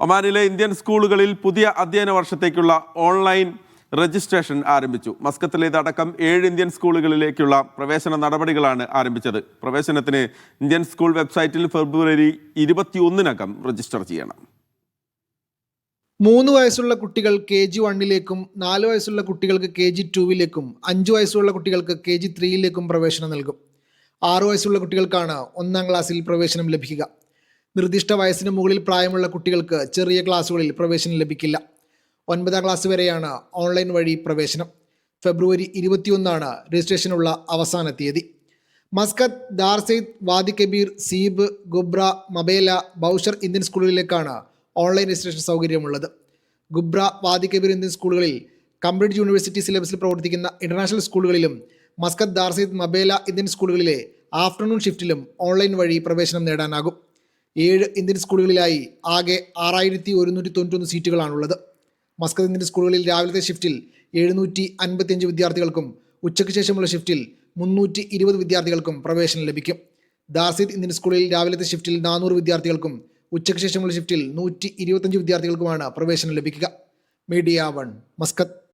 ഒമാനിലെ ഇന്ത്യൻ സ്കൂളുകളിൽ പുതിയ അധ്യയന വർഷത്തേക്കുള്ള ഓൺലൈൻ രജിസ്ട്രേഷൻ ആരംഭിച്ചു. മസ്കത്തിലേതടക്കം ഏഴ് ഇന്ത്യൻ സ്കൂളുകളിലേക്കുള്ള പ്രവേശന നടപടികളാണ് ആരംഭിച്ചത്. പ്രവേശനത്തിന് ഇന്ത്യൻ സ്കൂൾ വെബ്സൈറ്റിൽ ഫെബ്രുവരി ഇരുപത്തിയൊന്നിനകം രജിസ്റ്റർ ചെയ്യണം. മൂന്ന് വയസ്സുള്ള കുട്ടികൾ കെ ജി വണ്ണിലേക്കും നാല് വയസ്സുള്ള കുട്ടികൾക്ക് കെ ജി ടുവിലേക്കും അഞ്ച് വയസ്സുള്ള കുട്ടികൾക്ക് കെ ജി ത്രീയിലേക്കും പ്രവേശനം നൽകും. ആറു വയസ്സുള്ള കുട്ടികൾക്കാണ് ഒന്നാം ക്ലാസ്സിൽ പ്രവേശനം ലഭിക്കുക. നിർദ്ദിഷ്ട വയസ്സിന് മുകളിൽ പ്രായമുള്ള കുട്ടികൾക്ക് ചെറിയ ക്ലാസ്സുകളിൽ പ്രവേശനം ലഭിക്കില്ല. ഒൻപതാം ക്ലാസ് വരെയാണ് ഓൺലൈൻ വഴി പ്രവേശനം. ഫെബ്രുവരി ഇരുപത്തിയൊന്നാണ് രജിസ്ട്രേഷനുള്ള അവസാന തീയതി. Muscat Darsait Wadi Kabir Seeb Ghubra Mabela Bousher Indian സ്കൂളുകളിലേക്കാണ് online registration സൗകര്യമുള്ളത്. ഗുബ്ര വാദി കബീർ ഇന്ത്യൻ സ്കൂളുകളിൽ കംബ്രിഡ്ജ് യൂണിവേഴ്സിറ്റി സിലബസിൽ പ്രവർത്തിക്കുന്ന ഇന്റർനാഷണൽ സ്കൂളുകളിലും മസ്കത്ത് ദാർസെയ്ദ് മബേല ഇന്ത്യൻ സ്കൂളുകളിലെ ആഫ്റ്റർനൂൺ ഷിഫ്റ്റിലും ഓൺലൈൻ വഴി പ്രവേശനം നേടാനാകും. ഏഴ് ഇന്ത്യൻ സ്കൂളുകളിലായി ആകെ ആറായിരത്തി ഒരുന്നൂറ്റി തൊണ്ണൂറ്റൊന്ന് സീറ്റുകളാണുള്ളത്. മസ്കത്ത് ഇന്ത്യൻ സ്കൂളുകളിൽ രാവിലത്തെ ഷിഫ്റ്റിൽ എഴുന്നൂറ്റി അൻപത്തിയഞ്ച് വിദ്യാർത്ഥികൾക്കും ഉച്ചയ്ക്ക് ശേഷമുള്ള ഷിഫ്റ്റിൽ മുന്നൂറ്റി ഇരുപത് വിദ്യാർത്ഥികൾക്കും പ്രവേശനം ലഭിക്കും. ദാസിദ് ഇന്ത്യൻ സ്കൂളിൽ രാവിലത്തെ ഷിഫ്റ്റിൽ നാനൂറ് വിദ്യാർത്ഥികൾക്കും ഉച്ചയ്ക്ക് ശേഷമുള്ള ഷിഫ്റ്റിൽ നൂറ്റി ഇരുപത്തഞ്ച് വിദ്യാർത്ഥികൾക്കുമാണ് പ്രവേശനം ലഭിക്കുക. Media One Muscat.